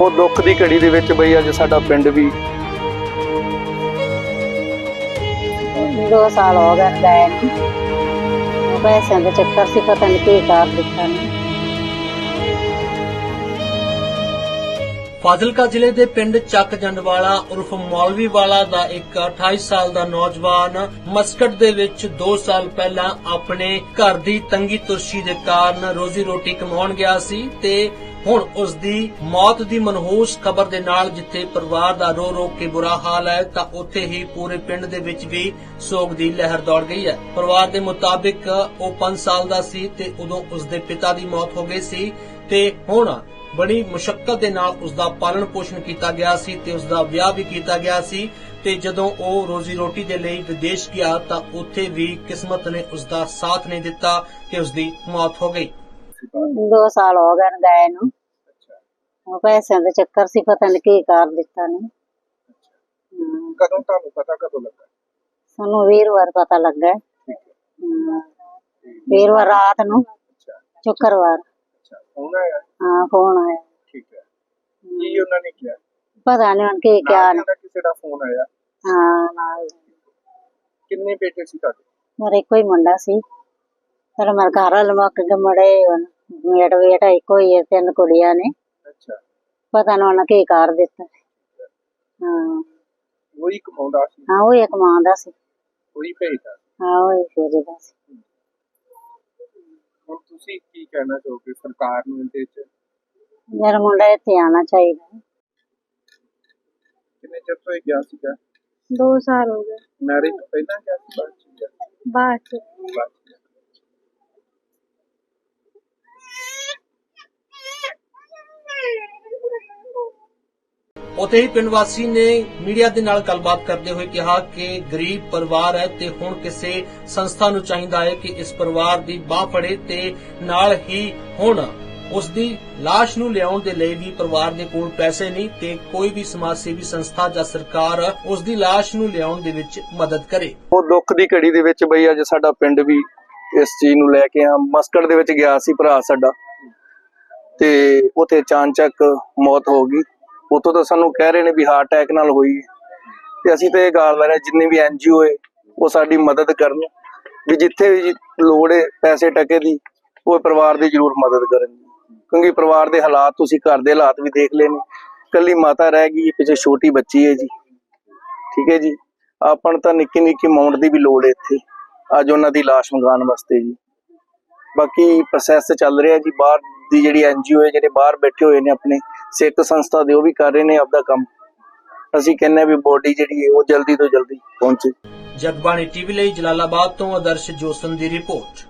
ਉਹ ਦੁੱਖ ਦੀ ਘੜੀ ਦੇ ਵਿੱਚ ਬਈ ਅੱਜ ਸਾਡਾ ਪਿੰਡ ਵੀ ਦੋ ਸਾਲ ਹੋ ਗਏ ਗਏ ਨੂੰ। ਉਹ ਪੈਸਿਆਂ ਦੇ ਚੱਕਰ ਸੀ, ਪਤਾ ਨਹੀਂ ਕੀ ਕਰ ਦਿੱਤਾ ਨੇ। ਫਾਜ਼ਿਲਕਾ ਜ਼ਿਲ੍ਹੇ ਦੇ ਪਿੰਡ ਚੱਕ ਜੰਡਵਾਲਾ ਉਰਫ ਮੌਲਵੀ ਵਾਲਾ ਦਾ ਇੱਕ 28 ਸਾਲ ਦਾ ਨੌਜਵਾਨ ਮਸਕਟ ਦੇ ਵਿੱਚ 2 ਸਾਲ ਪਹਿਲਾਂ ਆਪਣੇ ਘਰ ਦੀ ਤੰਗੀ ਤੁਰਸ਼ੀ ਦੇ ਕਾਰਨ ਰੋਜ਼ੀ ਰੋਟੀ ਕਮਾਉਣ ਗਿਆ ਸੀ ਤੇ ਹੁਣ ਉਸ ਦੀ ਮੌਤ ਦੀ ਮਨਹੂਸ ਖਬਰ ਦੇ ਨਾਲ ਜਿੱਥੇ ਪਰਿਵਾਰ ਦਾ ਰੋ ਰੋ ਕੇ ਬੁਰਾ ਹਾਲ ਹੈ ਤਾਂ ਉੱਥੇ ਹੀ ਪੂਰੇ ਪਿੰਡ ਦੇ ਵਿੱਚ ਵੀ ਸੋਗ ਦੀ ਲਹਿਰ ਦੌੜ ਗਈ ਹੈ। ਪਰਿਵਾਰ ਦੇ ਮੁਤਾਬਿਕ ਉਹ 5 ਸਾਲ ਦਾ ਸੀ ਤੇ ਉਦੋਂ ਉਸ ਦੇ ਪਿਤਾ ਦੀ ਮੌਤ ਹੋ ਗਈ ਸੀ ਤੇ ਹੁਣ ਬੜੀ ਮੁਸ਼ਕਲ ਦੇ ਨਾਲ ਉਸ ਦਾ ਪਾਲਣ ਪੋਸ਼ਣ ਕੀਤਾ ਗਿਆ ਸੀ ਤੇ ਉਸ ਦਾ ਵਿਆਹ ਵੀ ਕੀਤਾ ਗਿਆ ਸੀ ਤੇ ਜਦੋਂ ਉਹ ਰੋਜ਼ੀ ਰੋਟੀ ਦੇ ਲਈ ਵਿਦੇਸ਼ ਗਿਆ ਤਾਂ ਉੱਥੇ ਵੀ ਕਿਸਮਤ ਨੇ ਉਸ ਦਾ ਸਾਥ ਨਹੀਂ ਦਿੱਤਾ ਤੇ ਉਸ ਦੀ ਮੌਤ ਹੋ ਗਈ। ਦੋ ਸਾਲ ਹੋ ਗਏ ਗਏ ਨੂੰ। ਉਹ ਪੈਸਿਆਂ ਦੇ ਚੱਕਰ ਸੀ ਪਤਾ ਨਹੀਂ ਕੀ ਕਰ ਦਿੱਤਾ ਨੇ। ਕਦੋਂ ਤੁਹਾਨੂੰ ਪਤਾ ਕਦੋਂ ਲੱਗਾ? ਸਾਨੂੰ ਵੀਰਵਾਰ ਪਤਾ ਲੱਗਾ। ਵੀਰਵਾਰ ਰਾਤ ਨੂੰ। ਸ਼ੁੱਕਰਵਾਰ। ਅੱਛਾ ਹੁਣ ਆਇਆ? ਹਾਂ ਫੋਨ ਆਇਆ। ਠੀਕ ਹੈ। ਕੀ ਉਹਨਾਂ ਨੇ ਕਿਹਾ? ਪਤਾ ਨਹੀਂ ਹੁਣ ਕੀ ਕਿਹਾ। ਨੇ ਦਾ ਕਿਸੇ ਦਾ ਫੋਨ ਆਇਆ? ਹਾਂ ਨਾਲ। ਕਿੰਨੇ ਬੇਟੇ ਸੀ ਤੁਹਾਡੇ? ਮੇਰੇ ਇੱਕੋ ਹੀ ਮੁੰਡਾ ਸੀ। ਪਰ ਮੇਰੇ ਘਰ ਵਾਲੇ ਮੁੱਕ ਗਏ ਮੁੜੇ ਹੁਣ ਮੇਰਾ ਬੇਟਾ ਇੱਕੋ ਹੀ ਹੈ ਤਿੰਨ ਕੁੜੀਆਂ ਨੇ। ਅੱਛਾ। ਪਤਾ ਨਹੀਂ ਉਹਨਾਂ ਕੀ ਕਰ ਦਿੱਤਾ। ਹਾਂ। ਉਹੀ ਕਮਾਉਂਦਾ ਸੀ। ਹਾਂ ਉਹ ਇੱਕ ਮਾਂ ਦਾ ਸੀ। ਉਹੀ ਭੇਜਦਾ ਹਾਂ ਉਹ ਹੀ ਫਿਰ ਦਾ ਸੀ ਹੁਣ ਤੁਸੀਂ ਕੀ ਕਹਿਣਾ ਚਾਹੋਗੇ ਸਰਕਾਰ ਨੂੰ ਇਹਦੇ ਚ? ਮੇਰਾ ਮੁੰਡਾ ਇੱਥੇ ਆਣਾ ਚਾਹੀਦਾ ਹੈ। ਕਿੰਨੇ ਚਿਰ ਤੋਂ ਇਹ ਗਿਆ ਸੀਗਾ? ਦੋ ਸਾਲ ਹੋ ਗਏ। ਮੈਰਿਜ ਤੋਂ ਪਹਿਲਾਂ ਗਿਆ ਸੀ ਬਾਅਦ ਚ? ਗਿਆ ਬਾਅਦ ਚ। ਬਾਅਦ ਚ ਗਿਆ। ਉੱਥੇ ਹੀ ਪਿੰਡ ਵਾਸੀ ਨੇ ਮੀਡੀਆ ਦੇ ਨਾਲ ਗੱਲਬਾਤ ਕਰਦੇ ਹੋਏ ਕਿਹਾ ਕਿ ਗਰੀਬ ਪਰਿਵਾਰ ਹੈ ਤੇ ਹੁਣ ਕਿਸੇ ਸੰਸਥਾ ਨੂੰ ਚਾਹੀਦਾ ਹੈ ਕਿ ਇਸ ਪਰਿਵਾਰ ਦੀ ਬਾਹ ਫੜੇ ਤੇ ਨਾਲ ਹੀ ਹੁਣ ਉਸ ਦੀ লাশ ਨੂੰ ਲਿਆਉਣ ਦੇ ਲਈ ਵੀ ਪਰਿਵਾਰ ਦੇ ਕੋਲ ਪੈਸੇ ਨਹੀਂ ਤੇ ਕੋਈ ਵੀ ਸਮਾਜ ਸੇਵੀ ਸੰਸਥਾ ਜਾਂ ਸਰਕਾਰ ਉਸ ਦੀ লাশ ਨੂੰ ਲਿਆਉਣ ਦੇ ਵਿੱਚ ਮਦਦ ਕਰੇ ਉਹ ਦੁੱਖ ਦੀ ਘੜੀ ਦੇ ਵਿੱਚ ਬਈ ਅੱਜ ਸਾਡਾ ਪਿੰਡ ਵੀ ਇਸ ਚੀਜ਼ ਨੂੰ ਲੈ ਕੇ ਆ ਮਸਕਟ ਦੇ ਵਿੱਚ ਗਿਆ ਸੀ ਭਰਾ ਸਾਡਾ ਤੇ ਉਥੇ ਚਾਂਚਕ ਮੌਤ ਹੋ ਗਈ ਉਤੋਂ ਤਾਂ ਸਾਨੂੰ ਕਹਿ ਰਹੇ ਨੇ ਵੀ ਹਾਰਟ ਅਟੈਕ ਨਾਲ ਹੋਈ ਹੈ। ਤੇ ਅਸੀਂ ਤੇ ਇਹ ਗੱਲ ਕਰ ਰਹੇ ਜਿੰਨੇ ਵੀ ਐਨਜੀਓ ਹੈ, ਉਹ ਸਾਡੀ ਮਦਦ ਕਰਨ। ਵੀ ਜਿੱਥੇ ਵੀ ਲੋੜ ਹੈ, ਪੈਸੇ ਟਕੇ ਦੀ, ਉਹ ਪਰਿਵਾਰ ਦੀ ਜ਼ਰੂਰ ਮਦਦ ਕਰਨ। ਕਿਉਂਕਿ ਪਰਿਵਾਰ ਦੇ ਹਾਲਾਤ, ਤੁਸੀਂ ਘਰ ਦੇ ਹਾਲਾਤ ਵੀ ਦੇਖ ਲਏ ਨੇ। ਕੱਲੀ ਮਾਤਾ ਰਹਿ ਗਈ ਪਿੱਛੇ ਛੋਟੀ ਬੱਚੀ ਹੈ ਜੀ। ਠੀਕ ਹੈ ਜੀ। ਆਪਾਂ ਨੂੰ ਤਾਂ ਨਿੱਕੀ ਨਿੱਕੀ ਅਮਾਉਂਟ ਦੀ ਵੀ ਲੋੜ ਹੈ ਇੱਥੇ। ਅੱਜ ਉਹਨਾਂ ਦੀ ਲਾਸ਼ ਮੰਗਾਉਣ ਵਾਸਤੇ ਜੀ। ਬਾਕੀ ਪ੍ਰੋਸੈਸ ਚੱਲ ਰਿਹਾ ਜੀ। ਬਾਹਰ ਦੀ ਜਿਹੜੀ ਐਨਜੀਓ ਹੈ, ਜਿਹੜੇ ਬਾਹਰ ਬੈਠੇ ਹੋਏ ਨੇ ਆਪਣੇ ਸਿੱਖ ਸੰਸਥਾ ਦੇ ਉਹ ਵੀ ਕਰ ਰਹੇ ਨੇ ਆਪਦਾ ਕੰਮ। ਅਸੀਂ ਕਹਿੰਦੇ ਵੀ ਬੋਡੀ ਜਿਹੜੀ ਹੈ ਉਹ ਜਲਦੀ ਤੋਂ ਜਲਦੀ ਪਹੁੰਚੇ। ਜਗਬਾਣੀ ਟੀਵੀ ਲਈ ਜਲਾਲਾਬਾਦ ਤੋਂ ਆਦਰਸ਼ ਜੋਸਨ ਦੀ ਰਿਪੋਰਟ।